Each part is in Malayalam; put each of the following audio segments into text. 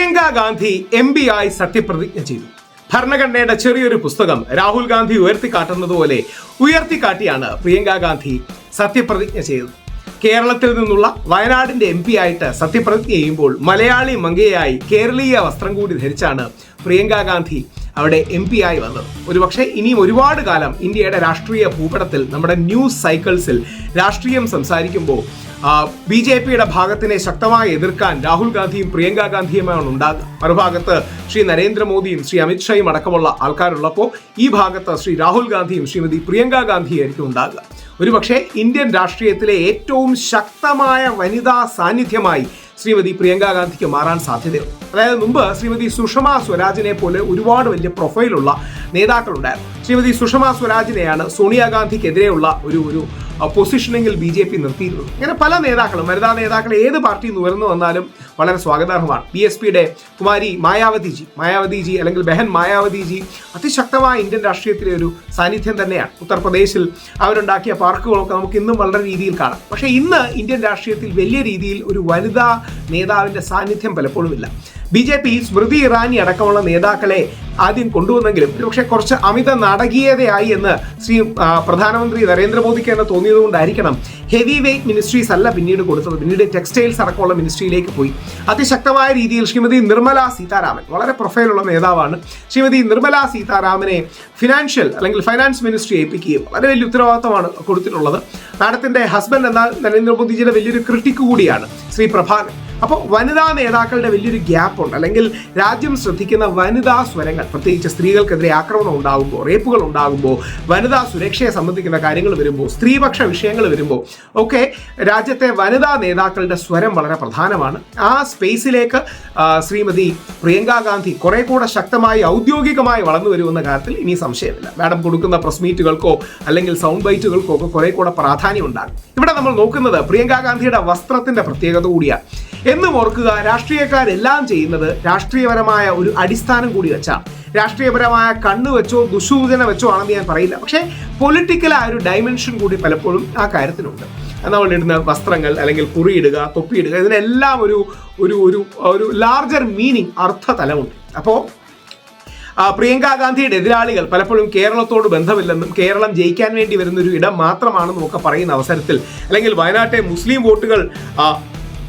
പ്രിയങ്ക ഗാന്ധി എം പി ആയി സത്യപ്രതിജ്ഞ ചെയ്തു. ഭരണഘടനയുടെ ചെറിയൊരു പുസ്തകം രാഹുൽ ഗാന്ധി ഉയർത്തിക്കാട്ടുന്നത് പോലെ ഉയർത്തിക്കാട്ടിയാണ് പ്രിയങ്ക ഗാന്ധി സത്യപ്രതിജ്ഞ ചെയ്തത്. കേരളത്തിൽ നിന്നുള്ള വയനാടിന്റെ എം പി ആയിട്ട് സത്യപ്രതിജ്ഞ ചെയ്യുമ്പോൾ മലയാളി മങ്കയായി കേരളീയ വസ്ത്രം കൂടി ധരിച്ചാണ് പ്രിയങ്ക ഗാന്ധി അവിടെ എം പി ആയി വന്നത്. ഒരുപക്ഷെ ഇനിയും ഒരുപാട് കാലം ഇന്ത്യയുടെ രാഷ്ട്രീയ ഭൂപടത്തിൽ നമ്മുടെ ന്യൂസ് സൈക്കിൾസിൽ രാഷ്ട്രീയം സംസാരിക്കുമ്പോൾ ബി ജെ പിയുടെ ഭാഗത്തിനെ ശക്തമായി എതിർക്കാൻ രാഹുൽ ഗാന്ധിയും പ്രിയങ്ക ഗാന്ധിയുമാണ് ഉണ്ടാകുക മറുഭാഗത്ത് ശ്രീ നരേന്ദ്രമോദിയും ശ്രീ അമിത്ഷായും അടക്കമുള്ള ആൾക്കാരുള്ളപ്പോൾ ഈ ഭാഗത്ത് ശ്രീ രാഹുൽ ഗാന്ധിയും ശ്രീമതി പ്രിയങ്ക ഗാന്ധിയായിരിക്കും ഉണ്ടാകുക. ഒരുപക്ഷെ ഇന്ത്യൻ രാഷ്ട്രീയത്തിലെ ഏറ്റവും ശക്തമായ വനിതാ സാന്നിധ്യമായി ശ്രീമതി പ്രിയങ്ക ഗാന്ധിക്ക് മാറാൻ സാധ്യതയുണ്ട്. അതായത് മുമ്പ് ശ്രീമതി സുഷമ സ്വരാജിനെ പോലെ ഒരുപാട് വലിയ പ്രൊഫൈലുള്ള നേതാക്കളുണ്ടായിരുന്നു. ശ്രീമതി സുഷമ സ്വരാജിനെയാണ് സോണിയാഗാന്ധിക്കെതിരെയുള്ള ഒരു ഒരു പൊസിഷനിങ്ങിൽ ബി ജെ പി നിർത്തിയിരുന്നത് ഇങ്ങനെ പല നേതാക്കളും വനിതാ നേതാക്കൾ ഏത് പാർട്ടിയിൽ നിന്ന് ഉയർന്നു വന്നാലും വളരെ സ്വാഗതാർഹമാണ്. ബി എസ് പിയുടെ കുമാരി മായാവതിജി മായാവതിജി അല്ലെങ്കിൽ ബെഹൻ മായാവതിജി അതിശക്തമായ ഇന്ത്യൻ രാഷ്ട്രീയത്തിലെ ഒരു സാന്നിധ്യം തന്നെയാണ്. ഉത്തർപ്രദേശിൽ അവരുണ്ടാക്കിയ പാർക്കുകളൊക്കെ നമുക്ക് ഇന്നും വളരെ രീതിയിൽ കാണാം. പക്ഷേ ഇന്ന് ഇന്ത്യൻ രാഷ്ട്രീയത്തിൽ വലിയ രീതിയിൽ ഒരു വനിതാ നേതാവിന്റെ സാന്നിധ്യം പലപ്പോഴും ഇല്ല. B J P Smriti Irani അടക്കമുള്ള നേതാക്കളെ ആദ്യം കൊണ്ടുവന്നെങ്കിലും പക്ഷേ കുറച്ച് അമിത നാടകീയതയായി എന്ന് ശ്രീ പ്രധാനമന്ത്രി നരേന്ദ്രമോദിക്ക് തന്നെ തോന്നിയതുകൊണ്ടായിരിക്കണം ഹെവി വെയ്റ്റ് മിനിസ്ട്രീസ് അല്ല പിന്നീട് കൊടുത്തത്. പിന്നീട് ടെക്സ്റ്റൈൽസ് അടക്കമുള്ള മിനിസ്ട്രിയിലേക്ക് പോയി. അതിശക്തമായ രീതിയിൽ ശ്രീമതി നിർമ്മല സീതാരാമൻ വളരെ പ്രൊഫൈലുള്ള നേതാവാണ്. ശ്രീമതി നിർമ്മല സീതാരാമനെ ഫിനാൻഷ്യൽ അല്ലെങ്കിൽ ഫൈനാൻസ് മിനിസ്ട്രി ഏൽപ്പിക്കുകയും വളരെ വലിയ ഉത്തരവാദിത്തമാണ് കൊടുത്തിട്ടുള്ളത്. മാഡത്തിന്റെ ഹസ്ബൻഡ് എന്നാൽ നരേന്ദ്രമോദിജിയുടെ വലിയൊരു ക്രിട്ടിക് കൂടിയാണ് ശ്രീ പ്രഭാകർ അപ്പോൾ വനിതാ നേതാക്കളുടെ വലിയൊരു ഗ്യാപ്പുണ്ട് അല്ലെങ്കിൽ രാജ്യം ശ്രദ്ധിക്കുന്ന വനിതാ സ്വരങ്ങൾ. പ്രത്യേകിച്ച് സ്ത്രീകൾക്കെതിരെ ആക്രമണം ഉണ്ടാകുമ്പോൾ റേപ്പുകൾ ഉണ്ടാകുമ്പോൾ വനിതാ സുരക്ഷയെ സംബന്ധിക്കുന്ന കാര്യങ്ങൾ വരുമ്പോൾ സ്ത്രീപക്ഷ വിഷയങ്ങൾ വരുമ്പോൾ ഒക്കെ രാജ്യത്തെ വനിതാ നേതാക്കളുടെ സ്വരം വളരെ പ്രധാനമാണ്. ആ സ്പേസിലേക്ക് ശ്രീമതി പ്രിയങ്ക ഗാന്ധി കുറെ കൂടെ ശക്തമായി ഔദ്യോഗികമായി വളർന്നു വരുമെന്ന കാര്യത്തിൽ ഇനി സംശയമില്ല. മാഡം കൊടുക്കുന്ന പ്രസ് മീറ്റുകൾക്കോ അല്ലെങ്കിൽ സൗണ്ട് ബൈറ്റുകൾക്കോ ഒക്കെ കുറെ കൂടെ പ്രാധാന്യം ഉണ്ടാകും. ഇവിടെ നമ്മൾ നോക്കുന്നത് പ്രിയങ്ക ഗാന്ധിയുടെ വസ്ത്രത്തിന്റെ പ്രത്യേകത കൂടിയാണ്. എന്നും ഓർക്കുക രാഷ്ട്രീയക്കാരെല്ലാം ചെയ്യുന്നത് രാഷ്ട്രീയപരമായ ഒരു അടിസ്ഥാനം കൂടി വെച്ചാണ് രാഷ്ട്രീയപരമായ കണ്ണ് വെച്ചോ ദുസൂചന വെച്ചോ ആണെന്ന് ഞാൻ പറയില്ല. പക്ഷേ പൊളിറ്റിക്കലായ ഒരു ഡയമെൻഷൻ കൂടി പലപ്പോഴും ആ കാര്യത്തിനുണ്ട് നമ്മൾ ഇടുന്ന വസ്ത്രങ്ങൾ അല്ലെങ്കിൽ കുറിയിടുക തൊപ്പിയിടുക ഇതിനെല്ലാം ഒരു ഒരു ഒരു ഒരു ലാർജർ മീനിങ് അർത്ഥ തലമുണ്ട് അപ്പോൾ പ്രിയങ്ക ഗാന്ധിയുടെ എതിരാളികൾ പലപ്പോഴും കേരളത്തോട് ബന്ധമില്ലെന്നും കേരളം ജയിക്കാൻ വേണ്ടി വരുന്ന ഒരു ഇടം മാത്രമാണെന്നും ഒക്കെ പറയുന്ന അവസരത്തിൽ അല്ലെങ്കിൽ വയനാട്ടെ മുസ്ലിം വോട്ടുകൾ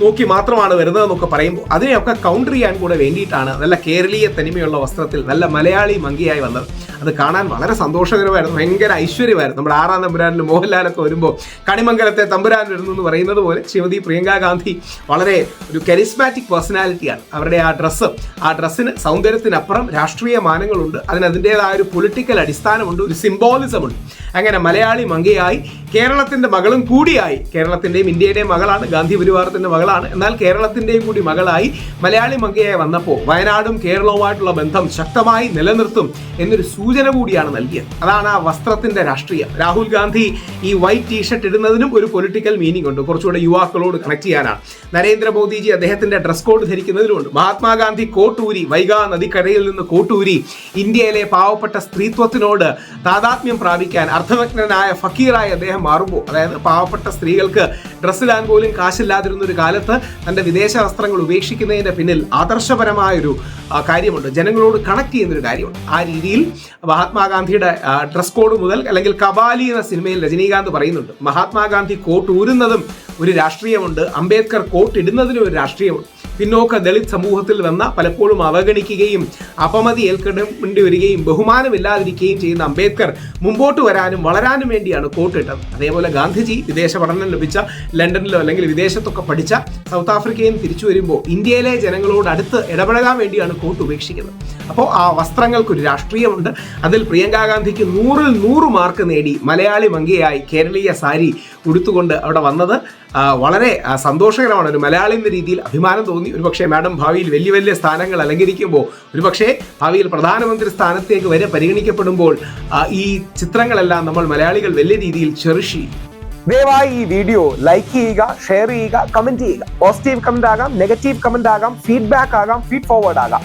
നോക്കി മാത്രമാണ് വരുന്നതെന്നൊക്കെ പറയുമ്പോൾ അതിനെയൊക്കെ കൗണ്ടർ ചെയ്യാൻ കൂടെ വേണ്ടിയിട്ടാണ് നല്ല കേരളീയ തനിമയുള്ള വസ്ത്രത്തിൽ നല്ല മലയാളി മങ്കിയായി വന്നത്. അത് കാണാൻ വളരെ സന്തോഷകരമായിരുന്നു ഭയങ്കര ഐശ്വര്യമായിരുന്നു. നമ്മുടെ ആറാം തമ്പുരാനിൽ മോഹൻലാലൊക്കെ വരുമ്പോൾ കണിമംഗലത്തെ തമ്പുരാൻ വരുന്നു എന്ന് പറയുന്നത് പോലെ ശ്രീമതി പ്രിയങ്ക ഗാന്ധി വളരെ ഒരു കരിസ്മാറ്റിക് പേഴ്സണാലിറ്റിയാണ് അവരുടെ ആ ഡ്രസ്സ് ആ ഡ്രസ്സിന് സൗന്ദര്യത്തിനപ്പുറം രാഷ്ട്രീയ മാനങ്ങളുണ്ട്. അതിന് അതിന്റേതായ ഒരു പൊളിറ്റിക്കൽ അടിസ്ഥാനമുണ്ട് ഒരു സിംബോളിസം ഉണ്ട്. അങ്ങനെ മലയാളി മങ്കയായി കേരളത്തിന്റെ മകളും കൂടിയായി. കേരളത്തിന്റെയും ഇന്ത്യയുടെയും മകളാണ് ഗാന്ധി പരിവാരത്തിന്റെ മകളാണ്. എന്നാൽ കേരളത്തിന്റെയും കൂടി മകളായി മലയാളി മങ്കയായി വന്നപ്പോൾ വയനാടും കേരളവുമായിട്ടുള്ള ബന്ധം ശക്തമായി നിലനിർത്തും എന്നൊരു സൂചന കൂടിയാണ് നൽകിയത്. അതാണ് ആ വസ്ത്രത്തിന്റെ രാഷ്ട്രീയം. രാഹുൽ ഗാന്ധി ഈ വൈറ്റ് ടീഷർട്ട് ഇടുന്നതിനും ഒരു പൊളിറ്റിക്കൽ മീനിങ് ഉണ്ട്. കുറച്ചുകൂടെ യുവാക്കളോട് കണക്ട് ചെയ്യാനാണ്. നരേന്ദ്രമോദിജി അദ്ദേഹത്തിന്റെ ഡ്രസ് കോഡ് ധരിക്കുന്നതിലുമുണ്ട്. മഹാത്മാഗാന്ധി കോട്ടൂരി വൈഗാ നദിക്കരയിൽ നിന്ന് കോട്ടൂരി ഇന്ത്യയിലെ പാവപ്പെട്ട സ്ത്രീത്വത്തിനോട് താതാത്മ്യം പ്രാപിക്കാൻ അർത്ഥവജ്ഞനായ ഫക്കീറായി അദ്ദേഹം മാറുമ്പോൾ അതായത് പാവപ്പെട്ട സ്ത്രീകൾക്ക് ഡ്രസ്സിലാൻ പോലും കാശില്ലാതിരുന്ന ഒരു കാലത്ത് തന്റെ വിദേശ വസ്ത്രങ്ങൾ ഉപേക്ഷിക്കുന്നതിന്റെ പിന്നിൽ ആദർശപരമായൊരു കാര്യമുണ്ട്. ജനങ്ങളോട് കണക്ട് ചെയ്യുന്നൊരു കാര്യമുണ്ട്. ആ രീതിയിൽ മഹാത്മാഗാന്ധിയുടെ ഡ്രസ് കോഡ് മുതൽ അല്ലെങ്കിൽ കബാലി എന്ന സിനിമയിൽ രജനീകാന്ത് പറയുന്നുണ്ട്. മഹാത്മാഗാന്ധി കോട്ട് ഊരുന്നതും ഒരു രാഷ്ട്രീയമുണ്ട്. അംബേദ്കർ കോട്ട് ഇടുന്നതിനും ഒരു രാഷ്ട്രീയമുണ്ട്. പിന്നോക്ക ദളിത് സമൂഹത്തിൽ വന്ന പലപ്പോഴും അവഗണിക്കുകയും അപമതി ഏൽക്കേണ്ടി വരികയും ബഹുമാനമില്ലാതിരിക്കുകയും ചെയ്യുന്ന അംബേദ്കർ മുമ്പോട്ട് വരാനും വളരാനും വേണ്ടിയാണ് കോട്ടിട്ടത്. അതേപോലെ ഗാന്ധിജി വിദേശ പഠനം ലഭിച്ച ലണ്ടനിലോ അല്ലെങ്കിൽ വിദേശത്തൊക്കെ പഠിച്ച സൗത്ത് ആഫ്രിക്കയിൽ തിരിച്ചു വരുമ്പോൾ ഇന്ത്യയിലെ ജനങ്ങളോട് അടുത്ത് ഇടപഴകാൻ വേണ്ടിയാണ് കോട്ട് ഉപേക്ഷിക്കുന്നത്. അപ്പോൾ ആ വസ്ത്രങ്ങൾക്കൊരു രാഷ്ട്രീയമുണ്ട്. അതിൽ പ്രിയങ്ക ഗാന്ധിക്ക് നൂറിൽ നൂറ് മാർക്ക് നേടി മലയാളി മങ്കയായി കേരളീയ സാരി ഉടുത്തുകൊണ്ട് അവിടെ വന്നത്. വളരെ സന്തോഷകരമാണ്. ഒരു മലയാളി എന്ന രീതിയിൽ അഭിമാനം തോന്നി. ഒരു പക്ഷേ മാഡം ഭാവിയിൽ വലിയ വലിയ സ്ഥാനങ്ങൾ അലങ്കരിക്കുമ്പോൾ ഒരു പക്ഷേ ഭാവിയിൽ പ്രധാനമന്ത്രി സ്ഥാനത്തേക്ക് വരെ പരിഗണിക്കപ്പെടുമ്പോൾ ഈ ചിത്രങ്ങളെല്ലാം നമ്മൾ മലയാളികൾ വലിയ രീതിയിൽ ചെറുഷി. ദയവായി ഈ വീഡിയോ ലൈക്ക് ചെയ്യുക ഷെയർ ചെയ്യുക കമന്റ് ചെയ്യുക. പോസിറ്റീവ് കമന്റ് ആകാം നെഗറ്റീവ് കമന്റ് ആകാം ഫീഡ്ബാക്ക് ആകാം ഫീഡ് ഫോർവേഡ് ആകാം.